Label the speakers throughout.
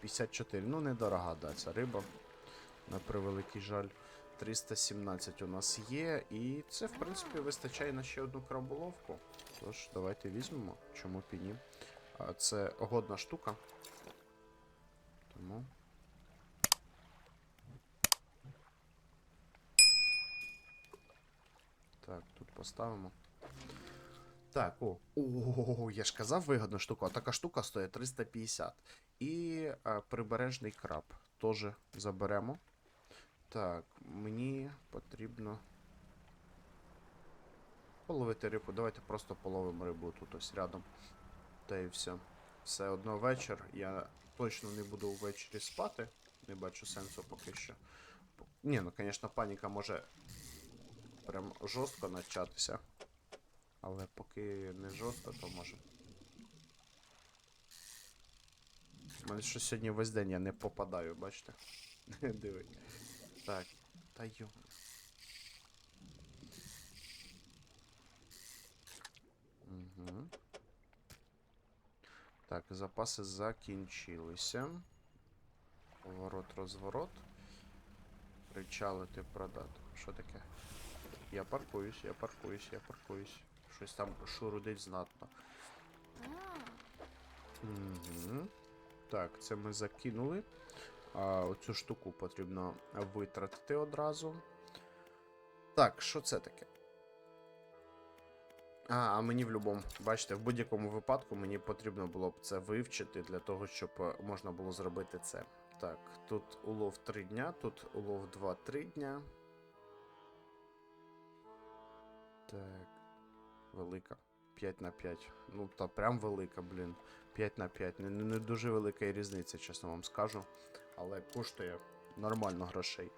Speaker 1: 54. Ну, недорога, да, ця риба. На превеликий жаль. 317 у нас є. І це, в принципі, вистачає на ще одну краболовку. Тож, давайте візьмемо. Чому б і ні. А, Це годна штука. Тому. Так, тут поставимо. Так, о. О, я ж казав вигодна штука. А така штука стоїть 350. І а, прибережний краб. Теж заберемо. Так, мені потрібно. Половити рибу. Давайте просто половимо рибу тут ось рядом. Та і все. Все одно вечір. Я точно не буду ввечері спати. Не бачу сенсу поки що. Ні, ну, звісно, паніка може прям жорстко начатися. Але поки не жорстко, то може. У мене що сьогодні весь день я не попадаю, бачите? Диви. Так, та йо. Угу. Так, запаси закінчилися. Поворот, розворот. Причалити, продати. Що таке? Я паркуюсь, я паркуюсь, я паркуюсь. Щось там шурудить знатно. Угу. Так, це ми закинули. А, оцю штуку потрібно витратити одразу. Так, що це таке? А, а мені в будь-якому, бачите, в будь-якому випадку мені потрібно було б це вивчити для того, щоб е, можна було зробити це. Так, тут улов 3 дня, тут улов 2-3 дня. Так. Велика. 5 на 5. Ну, та прям велика, блін. 5 на 5. Не, не, дуже велика і різниця, чесно вам скажу. Але коштує нормально грошей.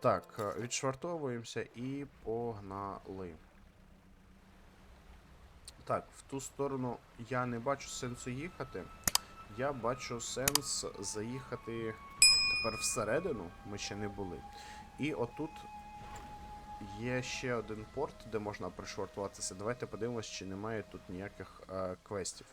Speaker 1: Так, е, відшвартовуємося і погнали. Так, в ту сторону я не бачу сенсу їхати. Я бачу сенс заїхати тепер всередину. Ми ще не були. І отут є ще один порт, де можна пришвартуватися. Давайте подивимось, чи немає тут ніяких е, квестів.